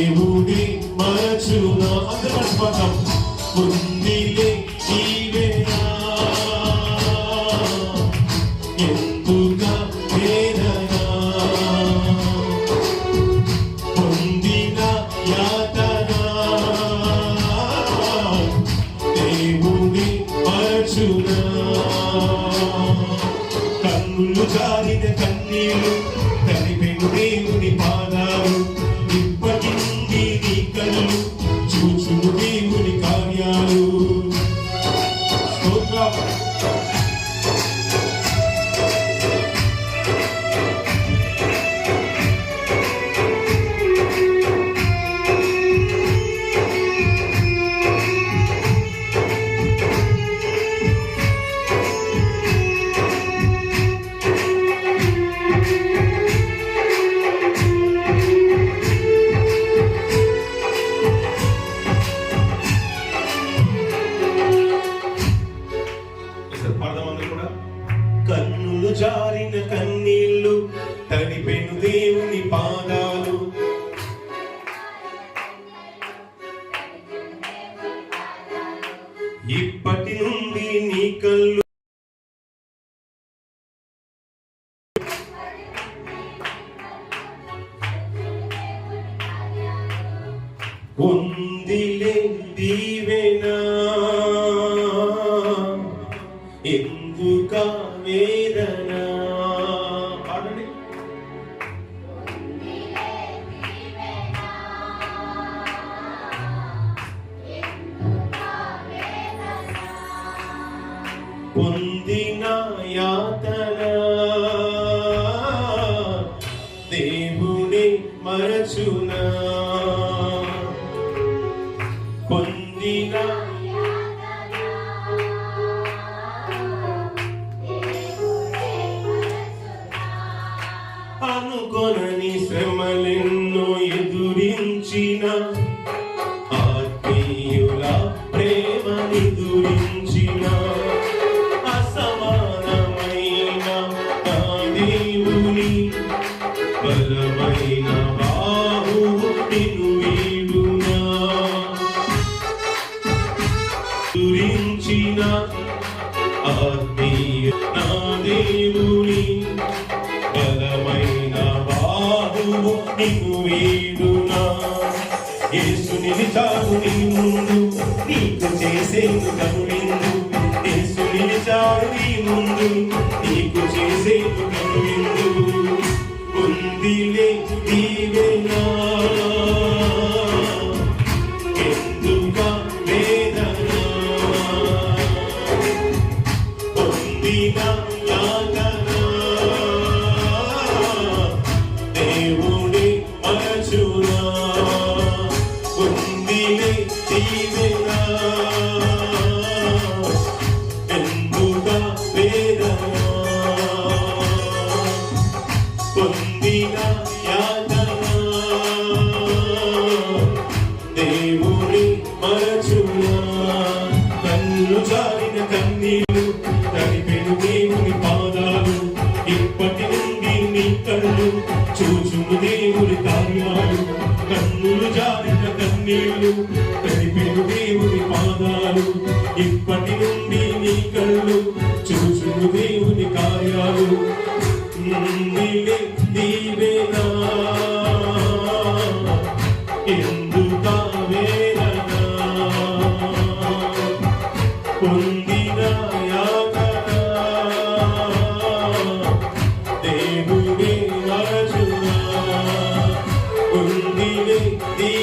దేవుడి మరచున అందరూ మర్చిపోతాం ఉందిలే దీవెనా ఎందుక వేదన? పొందిన యాతన? కన్నులు జారి చేస్తారు పాడదాం కూడా? కన్నులు జారిన కన్నీళ్ళు తడిపెను దేవుని పాదాలు. ఇప్పటి నుండి నీ కళ్ళు ఉందిలే దీవెనా. పొందిన యాతన. దేవుని మరచునా. పొందిన బలమైన బాహువు నిన్ను వీడునా? దురించిన ఆత్మీయ నా దేవుని బలమైన బాహువు నిన్ను వీడునా? యేసు నిలిచాడు నీ ముందు నీకు చేసేందు కనువిందు. యేసు నిలిచాడు నీ ముందు నీకు చేసేందు కనువిందు. ఉందిలే దీవెనా ఎందుక వేదన? పొందిన కళ్ళు చూచుము దేవుడి కార్యాలు. కన్నులు జారిన కన్నీళ్ళు కనిపిడు దేవుడి పాదాలు. ఇప్పటి నుండి నీ కళ్ళు చూచుము దేవుని కార్యాలు. నీవే నీవేనా ఎందుకు Leaving the